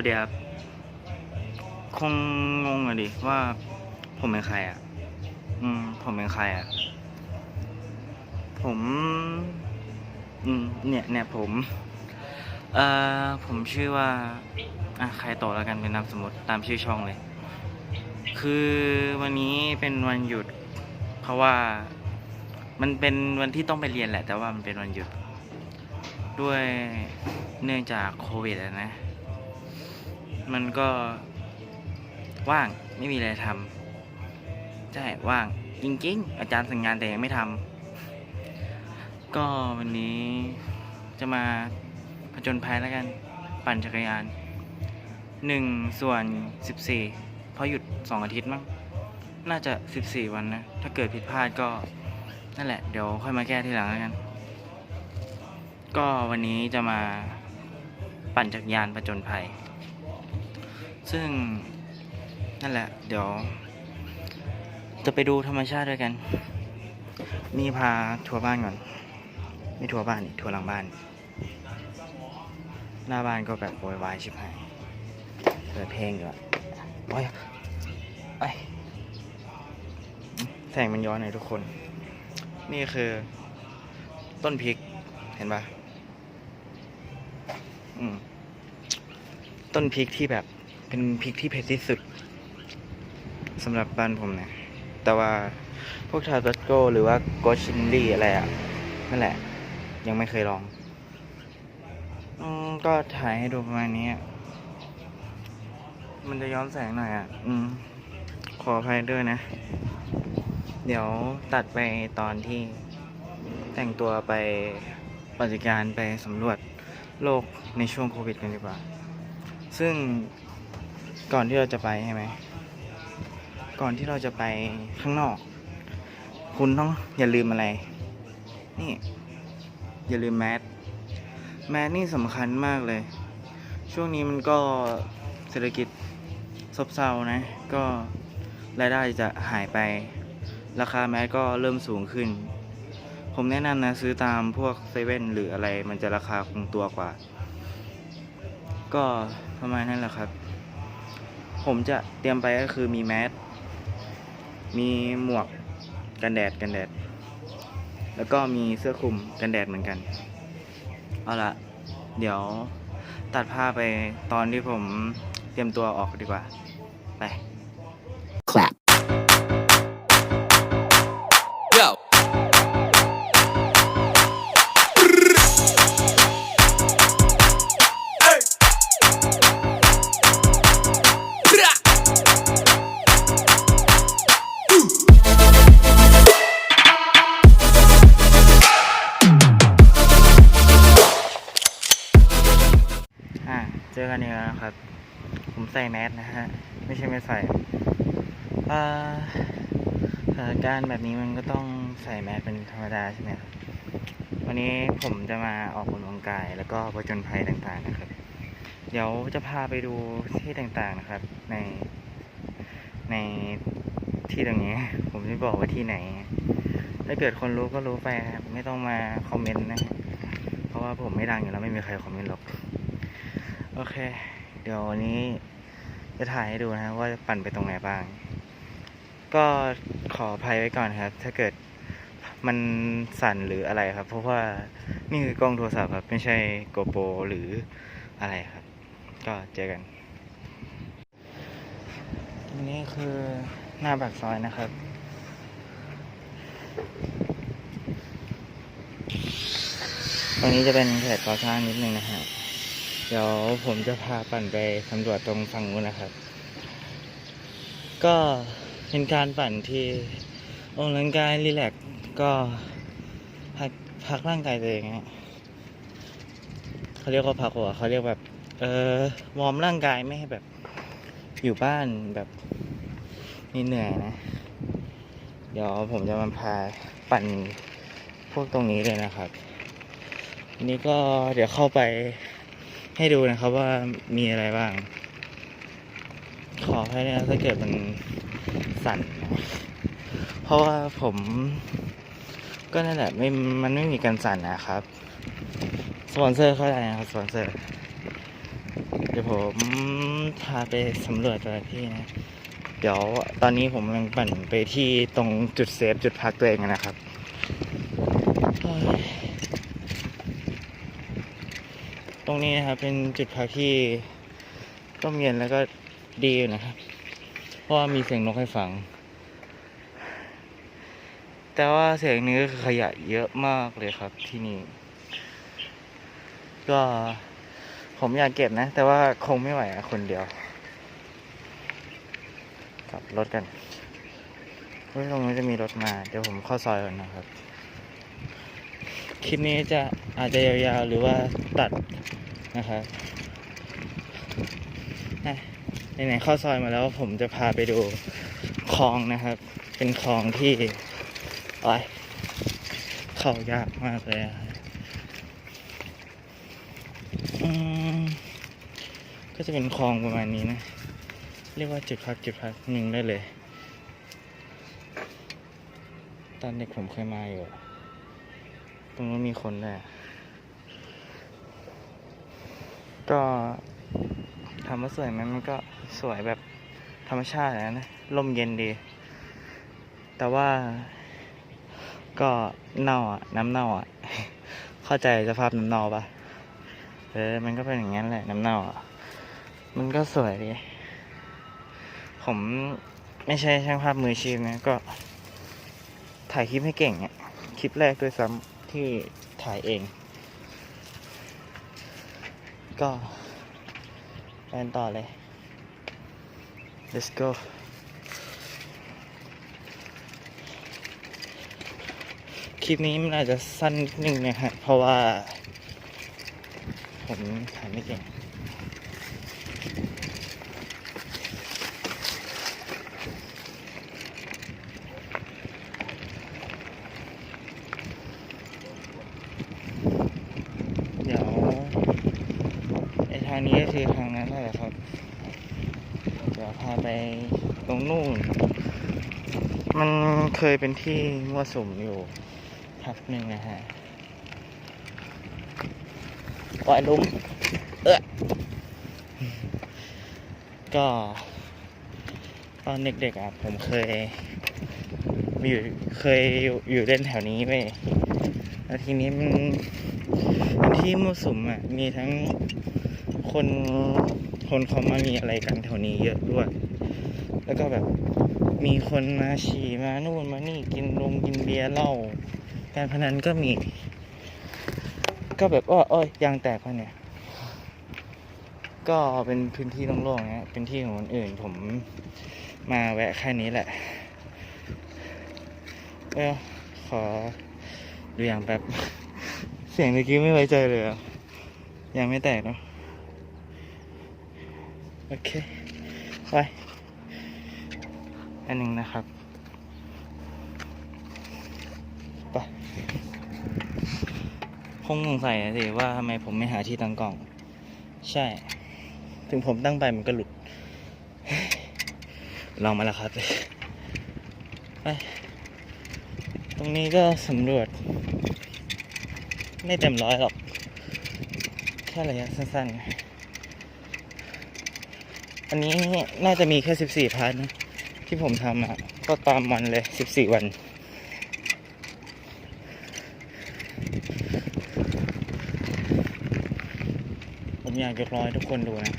วัสดีครับ คงงงอะดิว่าผมเป็นใครอะ อืม ผมเป็นใครอะ ผม อืม เนี่ย เนี่ยผม เอ่อ ผมชื่อว่า อะ ใครโตแล้วกันเป็นนามสมมติตามชื่อช่องเลย คือวันนี้เป็นวันหยุด เพราะว่ามันเป็นวันที่ต้องไปเรียนแหละ แต่ว่ามันเป็นวันหยุด ด้วยเนื่องจากโควิดนะ มันก็ว่างไม่มีอะไรทำใช่ว่างจริงๆ อาจารย์สั่งงานแต่ยังไม่ทำก็วันนี้จะมาผจญภัยแล้วกัน ปั่นจักรยานหนึ่งส่วนสิบสี่เพราะหยุดสองอาทิตย์มั้งน่าจะสิบสี่วันนะ ถ้าเกิดผิดพลาดก็นั่นแหละ เดี๋ยวค่อยมาแก้ทีหลังแล้วกัน ก็วันนี้จะมาปั่นจักรยานผจญภัย ซึ่งนั่นแหละ เดี๋ยว จะไปดูธรรมชาติด้วยกัน นี่พาทัวร์บ้านก่อน ไม่ทัวร์บ้านนี่ทัวร์หลังบ้าน หน้าบ้านก็แบบโวยวายชิบหายเปิดเพลงอยู่อะโอ้ยไอแสงมันย้อนหน่อยทุกคน นี่คือ ต้นพริก เห็นปะอืมต้นพริกที่แบบ เป็นพริกที่เผ็ดที่สุดสำหรับบ้านผมนะ แต่ว่าพวกทาโตโกหรือว่าโกชินลี่อะไรอะ นั่นแหละ ยังไม่เคยลองอืมก็ถ่ายให้ดูประมาณนี้ มันจะย้อนแสงหน่อยอะ อืม ขออภัยด้วยนะ เดี๋ยวตัดไปตอนที่แต่งตัวไปปฏิการไปสำรวจโลกในช่วงโควิดกันดีกว่า ซึ่ง ก่อนที่เราจะไปใช่ไหม ก่อนที่เราจะไปข้างนอก คุณต้องอย่าลืมอะไร นี่ อย่าลืมแมส แมสนี่สำคัญมากเลย ช่วงนี้มันก็เศรษฐกิจซบเซานะ ก็รายได้จะหายไป ราคาแมสก็เริ่มสูงขึ้น ผมแนะนำนะซื้อตามพวกเซเว่นหรืออะไรมันจะราคาคงตัวกว่า ก็ประมาณนั้นแหละครับ ผมจะเตรียมไปก็คือมีแมส มีหมวกกันแดดกันแดด แล้วก็มีเสื้อคลุมกันแดดเหมือนกัน เอาละเดี๋ยวตัดผ้าไปตอนที่ผมเตรียมตัวออกดีกว่า ไป กันอีกแล้วนะครับ ผมใส่แมสนะฮะ ไม่ใช่ไม่ใส่อ่าสถานการณ์แบบนี้มันก็ต้องใส่แมสเป็นธรรมดาใช่ไหมครับวันนี้ผมจะมาออกกำลังกายแล้วก็ผจญภัยต่างๆนะครับ เดี๋ยวจะพาไปดูที่ต่างๆนะครับ ใน ในที่ตรงนี้ ผมไม่บอกว่าที่ไหน ถ้าเกิดคนรู้ก็รู้ไปครับ ไม่ต้องมาคอมเมนต์นะเพราะว่าผมไม่ดังอยู่แล้วไม่มีใครคอมเมนต์หรอก โอเค เดี๋ยววันนี้จะถ่ายให้ดูนะว่าปั่นไปตรงไหนบ้าง ก็ขออภัยไว้ก่อนครับ ถ้าเกิดมันสั่นหรืออะไรครับ เพราะว่านี่คือกล้องโทรศัพท์ครับ ไม่ใช่โกโปรหรืออะไรครับ ก็เจอกันนนี้คือหน้าปากซอยนะครับ ตรงนี้จะเป็นเขตก่อสร้างนิดนึงนะฮะ เดี๋ยวผมจะพาปั่นไปสำรวจตรงฝั่งนู้นนะครับ ก็เป็นการปั่นที่ออกกำลังกายรีแลกซ์ก็พักพักร่างกายตัวเองฮะเขาเรียกว่าพักหัวเขาเรียกแบบ เออวอร์มร่างกายไม่ให้แบบอยู่บ้านแบบเหนื่อยนะ เดี๋ยวผมจะมาพาปั่นพวกตรงนี้เลยนะครับนนี้ก็เดี๋ยวเข้าไป ให้ดูนะครับว่ามีอะไรบ้าง ขอให้นะถ้าเกิดมันสั่น เพราะว่าผม ก็นั่นแหละไม่มันไม่มีการสั่นนะครับสปอนเซอร์เข้าใจนะครับสปอนเซอร์ เดี๋ยวผมพาไปสำรวจต่ละที่นะ เดี๋ยวตอนนี้ผมกำลังปั่นไปที่ตรงจุดเซฟจุดพักตัวเองนะครับเฮ้ยต รงนี้นะครับเป็นจุดพักที่ร่มเย็นแล้วก็ดีอยู่นะครับ เพราะว่ามีเสียงนกให้ฟัง แต่ว่าเสียงนี้ก็คือขยะเยอะมากเลยครับที่นี่ ก็ผมอยากเก็บนะ แต่ว่าคงไม่ไหวอะคนเดียวกลับรถกันเฮ้ยตรงนี้จะมีรถมา เดี๋ยวผมเข้าซอยก่อนนะครับ คลิปนี้จะ อาจจะยาวๆหรือว่าตัดนะครับไหนๆเข้าซอยมาแล้วผมจะพาไปดูคลองนะครับ เป็นคลองที่โอ้ยเข้ายากมากเลยก็จะเป็นคลองประมาณนี้นะ เรียกว่าจุดพักจุดพักหนึ่งได้เลย ตอนเด็กผมเคยมาอยู่ ตรงนู้นมีคนด้วย ก็ถามว่าสวยไหมมันก็สวยแบบธรรมชาตินะลมเย็นดี แต่ว่าก็เน่าอะ น้ำเน่าอะ เข้าใจสภาพน้ำเน่าปะเออ มันก็เป็นอย่างนั้นแหละน้ำเน่าอะ มันก็สวยดี ผมไม่ใช่ช่างภาพมืออาชีพนะก็ ถ่ายคลิปให้เก่งเนี่ยคลิปแรกด้วยซ้ำที่ถ่ายเอง ก็ไปกันต่อเลย let's go คลิปนี้มันอาจจะสั้นนิดนึงนะฮะเพราะว่า ผมถ่ายไม่เก่ง เดี๋ยวไอ้ทางนี้ก็คือทางนั้นนั่นแหละครับ เดี๋ยวพาไปตรงนู่น มัน เคยเป็นที่มั่วสุมอยู่พักหนึ่งนะฮะปล่อยลุมเออก็ตอนเด็กๆอะผมเคยอยู่เคยอยู่อยู่เล่นแถวนี้ไปแล้วทีนี้มันเป็นที่มั่วสุมอะ มีทั้งคนคนเขามามีอะไรกันแถวนี้เยอะด้วย แล้วก็แบบ มีคนมาฉี่มานู่นมานี่กินลงกินเบียร์เหล้าการพนันก็มี ก็แบบอ้ออ้อยยางแตกไปเนี่ย ก็เป็นพื้นที่โล่งๆนะเป็นที่ของคนอื่นผมมาแวะแค่นี้แหละ เออขอดูอย่างแป๊บเสียงเมื่อกี้ไม่ไว้ใจเลยอะยังไม่แตกเนาะโอเค ไป อันหนึ่งนะครับไปคงสงสัยนะสิว่าทำไมผมไม่หาที่ตั้งกล้อง ใช่ ถึงผมตั้งไปมันก็หลุด ลองมาแล้วครับไปตรงนี้ก็สำรวจ ไม่เต็มร้อยหรอก แค่ระยะสั้นๆ อันนี้น่าจะมีแค่สิบสี่พาร์ทนะ ที่ผมทำอะ ก็ตามวันเลยสิบสี่วัน ผมอยากยกร้อยทุกคนดูนะ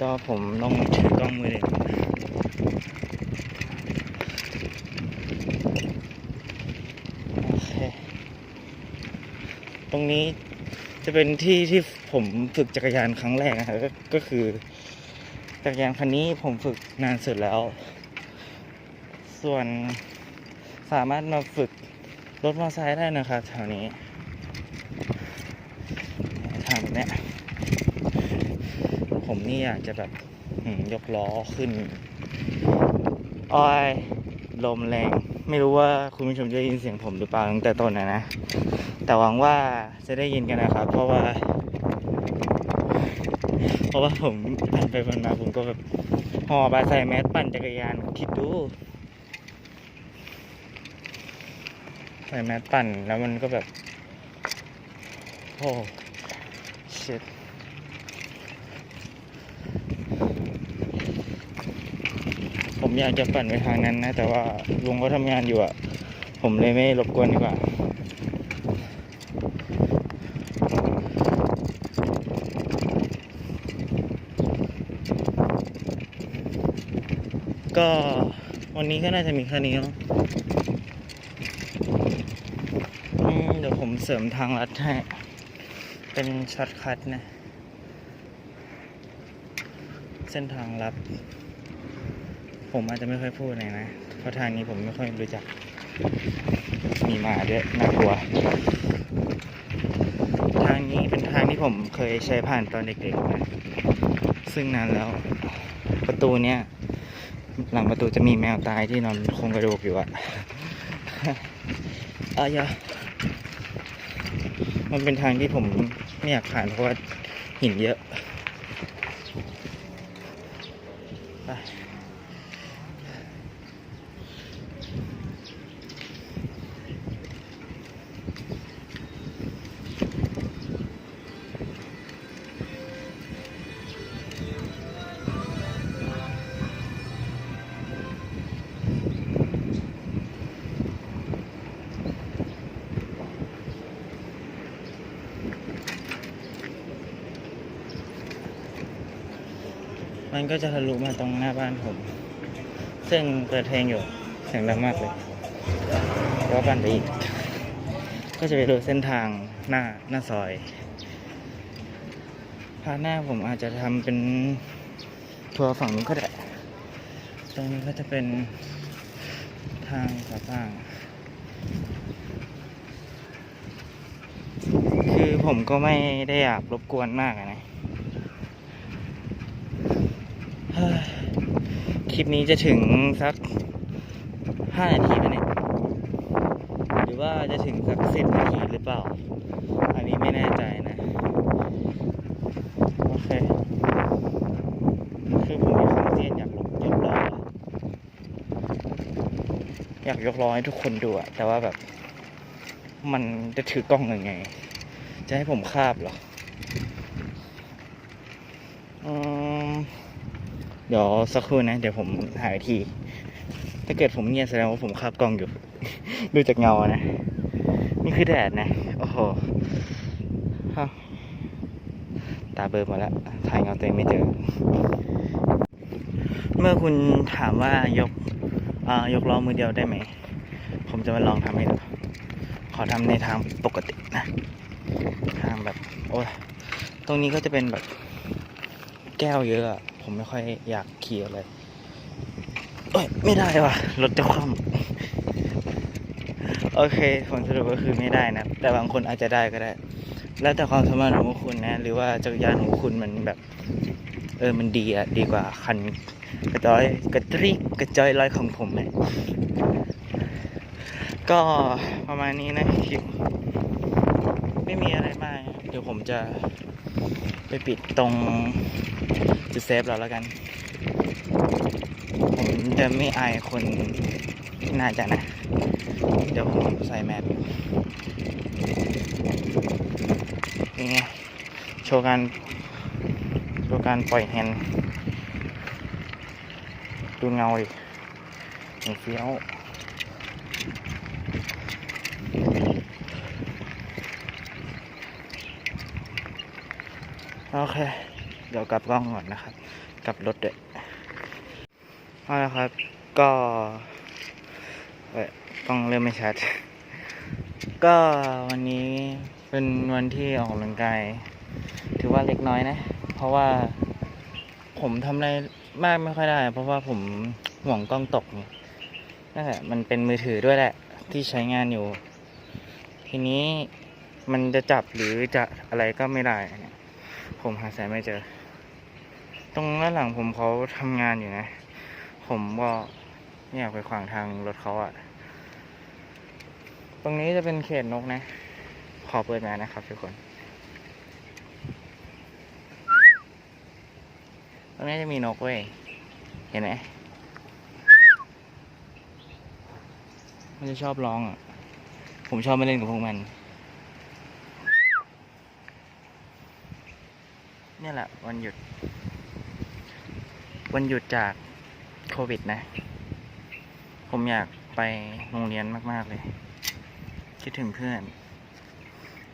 ก็ผมต้องถือกล้องมือเด็กโอเค ตรงนี้จะเป็นที่ที่ผมฝึกจักรยานครั้งแรกนะครับก็คือ จักรยานคันนี้ผมฝึกนานสุดแล้ว ส่วนสามารถมาฝึกรถมอเตอร์ไซค์ได้นะครับแถวนี้ทางเนี้ยผมนี่อยากจะแบบยกล้อขึ้นอ้อยลมแรง ไม่รู้ว่าคุณผู้ชมจะได้ยินเสียงผมหรือเปล่าตั้งแต่ต้นนะนะ แต่หวังว่าจะได้ยินกันนะครับ เพราะว่า เพราะว่าผมปั่นไปวนมาผมก็แบบห่อบาใส่แมสปั่นจักรยานคิดดู ใส่แมสปั่นแล้วมันก็แบบโอ้ชิดผมอยากจะปั่นไปทางนั้นนะ แต่ว่าลุงเขาทำงานอยู่อะผมเลยไม่รบกวนดีกว่า ก็วันนี้ก็น่าจะมีแค่นี้เนาะเดี๋ยวผมเสริมทางลัดให้ เป็นช็อตคัทนะ เส้นทางลับผมอาจจะไม่ค่อยพูดเลยนะ เพราะทางนี้ผมไม่ค่อยรู้จัก มีหมาด้วยน่ากลัว ทางนี้เป็นทางที่ผมเคยใช้ผ่านตอนเด็กๆนะ ซึ่งนานแล้ว ประตูเนี้ย หลังประตูจะมีแมวตายที่นอนโครงกระดูกอยู่อะอายะมันเป็นทางที่ผมไม่อยากผ่านเพราะว่าหินเยอะ ไป มันก็จะทะลุมาตรงหน้าบ้านผม ซึ่งเปิดเพลงอยู่เสียงดังมากเลยก็บ้านไปอีก ก็จะไปดูเส้นทางหน้าหน้าซอยพาหน้าผมอาจจะทำเป็นทัวร์ฝั่งนู้นก็ได้ ตรงนี้ก็จะเป็นทางก่อสร้างคือผมก็ไม่ได้อยากรบกวนมากนะ เฮ้ย คลิปนี้จะถึงสักห้านาทีไหมเนี่ยหรือว่าจะถึงสักสิบนาทีหรือเปล่า อันนี้ไม่แน่ใจนะ โอเค คือผมมีความเซียนอยากยกล้ออยากยกล้อให้ทุกคนดูอะแต่ว่าแบบ มันจะถือกล้องยังไง จะให้ผมคาบเหรอม เดี๋ยวสักครู่นะ เดี๋ยวผมหาวิธีถ้าเกิดผมเงียบแสดงว่าผมคาบกล้องอยู่ ดูจากเงาอนะ นี่คือแดดนะ โอ้โหตาเบลอหมดแล้ว ถ่ายเงาตัวเองไม่เจอ เมื่อคุณถามว่ายกยกล้อมือเดียวได้ไหม ผมจะมาลองทำให้ดู ขอทำในทางปกตินะ ทางแบบ โอ้ย ตรงนี้ก็จะเป็นแบบแก้วเยอะ ผมไม่ค่อยอยากขี่อะไรเอ้ยไม่ได้ว่ะรถจะคว่ำโอเคผลสรุปก็คือไม่ได้นะ แต่บางคนอาจจะได้ก็ได้ แล้วแต่ความสามารถของคุณนะ หรือว่าจักรยานของคุณมันแบบ เออมันดีอะดีกว่าคันกระจอยกระตรีกระจอยลอยของผมเลยก็ประมาณนี้นะคลิปไม่มีอะไรมากเดี๋ยวผมจะ ไปปิดตรงจุดเซฟเราแล้วกัน ผมจะไม่อายคนน่าจะนะ เดี๋ยวผมใส่แมสนี่ไงโชว์การโชว์การปล่อยแฮนด์ดูเงาดิหนูเฟี้ยว โอเค เดี๋ยวกลับกล้องก่อนนะครับ กลับรถด้วยเอาละครับ ก็เอ้ยกล้องเริ่มไม่ชัด ก็วันนี้เป็นวันที่ออกกำลังกาย ถือว่าเล็กน้อยนะ เพราะว่าผมทำอะไรมากไม่ค่อยได้ เพราะว่าผมห่วงกล้องตกไงนั่นแหละมันเป็นมือถือด้วยแหละ ที่ใช้งานอยู่ ทีนี้มันจะจับหรือจะอะไรก็ไม่ได้เนี่ย ผมหาสายไม่เจอ ตรงด้านหลังผมเขาทำงานอยู่นะ ผมก็ไม่อยากไปขวางทางรถเขาอะตรงนี้จะเป็นเขตนกนะ ขอเปิดมานะครับทุกคน ตรงนี้จะมีนกเว้ย เห็นไหมมันจะชอบร้องอะ ผมชอบมาเล่นกับพวกมัน นี่แหละวันหยุด วันหยุดจากโควิดนะ ผมอยากไปโรงเรียนมาก ๆ เลย คิดถึงเพื่อน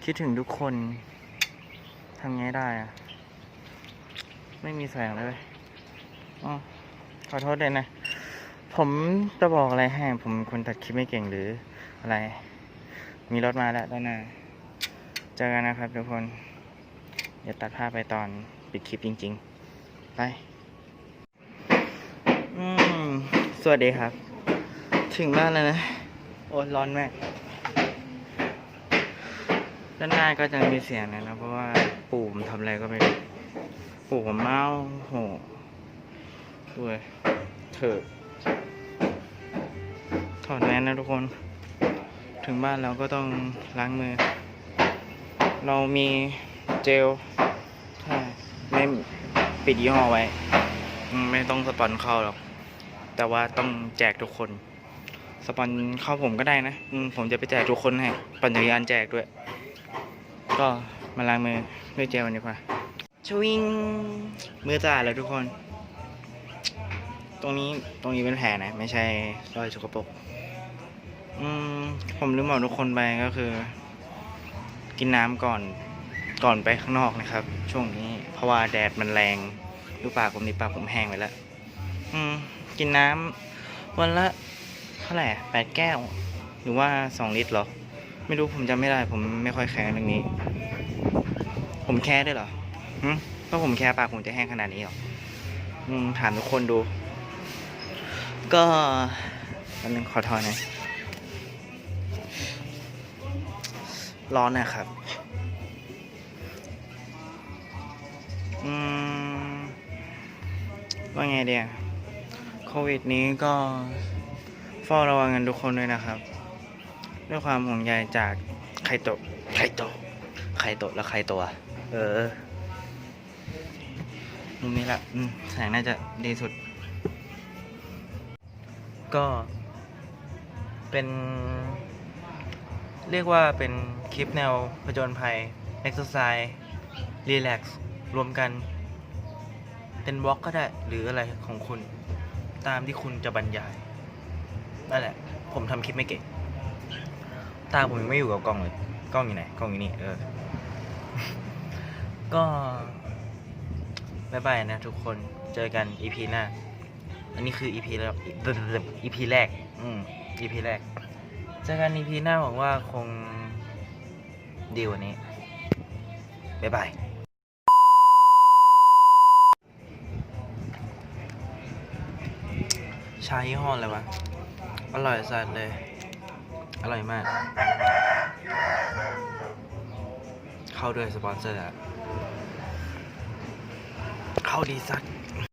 คิดถึงทุกคนทำไงได้อะไม่มีแสงเลยอ๋อขอโทษด้วยนะ ผมจะบอกอะไรให้ ผมคนตัดคลิปไม่เก่งหรืออะไร มีรถมาแล้วด้านหน้า เจอกันนะครับทุกคน เดี๋ยวตัดภาพไปตอนปิดคลิปจริง ๆ ไปอืมสวัสดีครับ ถึงบ้านแล้วนะ โอ้ยร้อนมากด้านหน้าก็จะมีเสียงนะนะเพราะว่าปู่ผมทำอะไรก็ไม่รู้ปู่ผมเมาโหด้วยเถอะถอดแมสนะทุกคน ถึงบ้านเราก็ต้องล้างมือ เรามี เจลไม่ปิดยี่ห้อไว้ ไม่ต้องสปอนเข้าหรอก แต่ว่าต้องแจกทุกคน สปอนเข้าผมก็ได้นะอืผมจะไปแจกทุกคนให้ปั่นจักรยานแจกด้วย ก็มาล้างมือด้วยเจลกันดีกว่าชวิงมือสะอาดแล้วทุกคน ตรงนี้ตรงนี้เป็นแผลนะ ไม่ใช่รอยสกปรกอืมผมลืมบอกทุกคนไปก็คือ กินน้ำก่อน ก่อนไปข้างนอกนะครับ ช่วงนี้ เพราะว่าแดดมันแรงดูปากผมนี่ปากผมแห้งไปแล้วอืมกินน้ำวันละเท่าไหร่แปดแก้ว หรือว่าสองลิตรหรอ ไม่รู้ผมจำไม่ได้ ผมไม่ค่อยแคร์เรื่องนี้ ผมแคร์ด้วยเหรอหึถ้าผมแคร์ปากผมจะแห้งขนาดนี้หรออืมถามทุกคนดู ก็อันนึงขอโทษนะร้อนนะครับ อืมว่าไงเดียโควิดนี้ก็เฝ้าระวังกันทุกคนด้วยนะครับ ด้วยความห่วงใยจากไคโตะไคโตะไคโตแล้วไครตัว เออมุมนี้แหละอืมแสงน่าจะดีสุด ก็เป็น เรียกว่าเป็นคลิปแนวผจญภัย exercise relax รวมกัน เป็นวอล์กก็ได้ หรืออะไรของคุณ ตามที่คุณจะบรรยายนั่นแหละ ผมทำคลิปไม่เก่งตาผมยังไม่อยู่กับกล้องเลย กล้องอยู่ไหน กล้องอยู่นี่ เออ ก็บายบายนะทุกคน เจอกัน EP หน้า อันนี้คือ EP แล้ว EP แรก อืม EP แรก เจอกัน EP หน้าหวังว่าคงดีกว่านี้บายบาย ชายี่ห้ออะไรวะ อร่อยสัสเลย อร่อยมาก เข้าด้วยสปอนเซอร์อะเข้าดีสัส